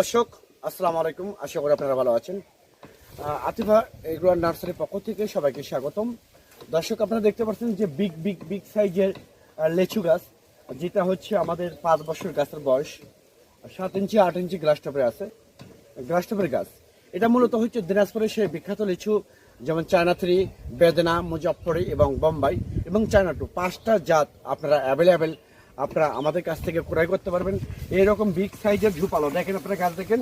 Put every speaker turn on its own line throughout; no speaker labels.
দর্শক, আসসালামু আলাইকুম। আশা করি আপনারা ভালো আছেন। আতিফা এগুলোর নার্সারির পক্ষ থেকে সবাইকে স্বাগতম। দর্শক, আপনারা দেখতে পাচ্ছেন যে বিগ বিগ বিগ সাইজের লেচু গাছ, যেটা হচ্ছে আমাদের পাঁচ বছর গাছের বয়স। সাত ইঞ্চি, আট ইঞ্চি গ্লাস আছে গ্লাস টপের গাছ। এটা মূলত হচ্ছে দিনাজপুরের সেই বিখ্যাত লিচু, যেমন চায়না থ্রি, বেদনা, মুজফ্ফরি এবং বোম্বাই এবং চায়না টু। পাঁচটা জাত আপনারা অ্যাভেলেবেল আপনারা আমাদের কাছ থেকে ক্রয় করতে পারবেন। এইরকম বিগ সাইজের ঝুপালো। দেখেন আপনারা গাছ দেখেন?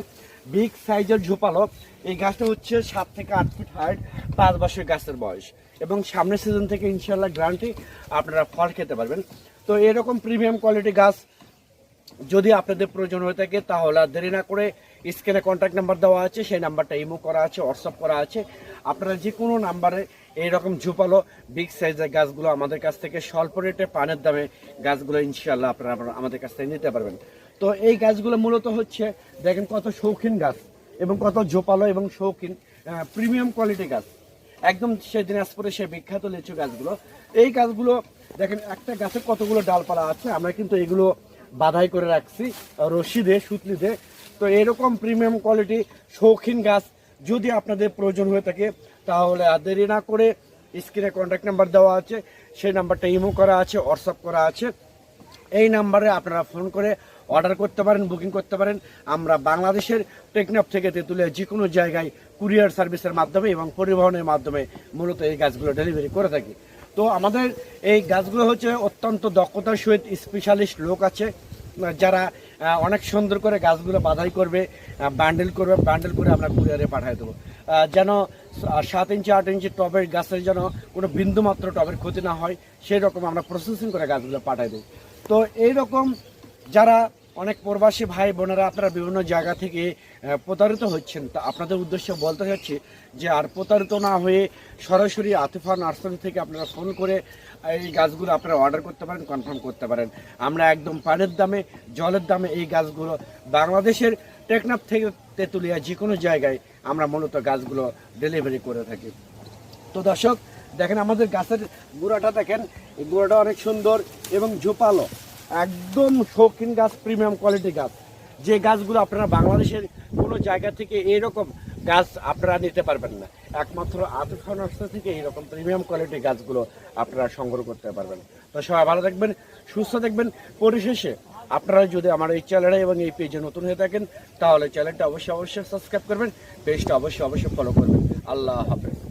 বিগ সাইজের ঝুপালো। এই গাছটা হচ্ছে সাত থেকে আট ফিট হাইট পাঁচ বছরের গাছের বয়স। এবং সামনের সিজন থেকে ইনশাল্লাহ গ্রান্টি আপনারা ফল খেতে পারবেন। তো এরকম প্রিমিয়াম কোয়ালিটি গাছ যদি আপনাদের প্রয়োজন হয়ে থাকে, তাহলে দেরি না করে স্ক্রিনে কন্ট্যাক্ট নাম্বার দেওয়া আছে, সেই নাম্বারটা ইমো করা আছে হোয়াটসঅ্যাপ করা আছে। আপনারা যে কোনো নাম্বারে এইরকম ঝুপালো বিগ সাইজের গাছগুলো আমাদের কাছ থেকে স্বল্প রেটে পানের দামে গাছগুলো ইনশাল্লাহ আপনারা আমাদের কাছ থেকে নিতে পারবেন। তো এই গাছগুলো মূলত হচ্ছে, দেখেন কত শৌখিন গাছ এবং কত ঝোপালো এবং শৌখিন প্রিমিয়াম কোয়ালিটি গাছ। একদম সে দিনাজপুরে সে বিখ্যাত লিচু গাছগুলো। এই গাছগুলো, দেখেন একটা গাছে কতগুলো ডালপালা আছে, আমরা কিন্তু এগুলো বাধাই করে রাখছি, রশি দিয়ে, সুতলি দিয়ে। তো এরকম প্রিমিয়াম কোয়ালিটি শৌখিন গাছ যদি আপনাদের প্রয়োজন হয়ে থাকে, তাহলে আর দেরি না করে স্ক্রিনে কন্ট্যাক্ট নাম্বার দেওয়া আছে, সেই নাম্বারটা ইমো করা আছে হোয়াটসঅ্যাপ করা আছে। এই নাম্বারে আপনারা ফোন করে অর্ডার করতে পারেন বুকিং করতে পারেন। আমরা বাংলাদেশের টেকনাফ থেকে তেঁতুলিয়া যে কোনো জায়গায় কুরিয়ার সার্ভিসের মাধ্যমে এবং পরিবহনের মাধ্যমে মূলত এই গাছগুলো ডেলিভারি করে থাকি। তো আমাদের এই গাছগুলো হচ্ছে অত্যন্ত দক্ষতার সহিত স্পেশালিস্ট লোক আছে, যারা অনেক সুন্দর করে গাছগুলো বাধাই করবে ব্যান্ডেল করবে ব্যান্ডেল করে আমরা কুরিয়ারে পাঠিয়ে দেবো। যেন সাত ইঞ্চি, আট ইঞ্চি টবের গাছের যেন কোনো বিন্দুমাত্র টবের ক্ষতি না হয়, সেই রকম আমরা প্রসেসিং করে গাছগুলো পাঠিয়ে দেবো। তো এইরকম যারা অনেক প্রবাসী ভাই বোনেরা আপনারা বিভিন্ন জায়গা থেকে প্রতারিত হচ্ছেন। তা আপনাদের উদ্দেশ্যে বলতে চাচ্ছি যে আর প্রতারিত না হয়ে সরাসরি আতিফা নার্সারি থেকে আপনারা ফোন করে এই গাছগুলো আপনারা অর্ডার করতে পারেন, কনফার্ম করতে পারেন। আমরা একদম পানের দামে, জলের দামে এই গাছগুলো বাংলাদেশের টেকনাফ থেকে তেঁতুলিয়া যে কোনো জায়গায় আমরা মূলত গাছগুলো ডেলিভারি করে থাকি। তো দর্শক, দেখেন আমাদের গাছের গুঁড়াটা দেখেন গুঁড়াটা অনেক সুন্দর এবং ঝোপালো। একদম শৌখিন গাছ প্রিমিয়াম কোয়ালিটি গাছ। যে গাছগুলো আপনারা বাংলাদেশের কোনো জায়গা থেকে এরকম গাছ আপনারা নিতে পারবেন না। একমাত্র আতুফা নর্সারি থেকে এইরকম প্রিমিয়াম কোয়ালিটি গাছগুলো আপনারা সংগ্রহ করতে পারবেন। তো সবাই ভালো থাকবেন, সুস্থ থাকবেন। পরিশেষে আপনারা যদি আমার এই চ্যানেলে এবং এই পেজে নতুন হয়ে থাকেন, তাহলে চ্যানেলটা অবশ্যই অবশ্যই সাবস্ক্রাইব করবেন পেজটা অবশ্যই অবশ্যই ফলো করবেন। আল্লাহ হাফেজ।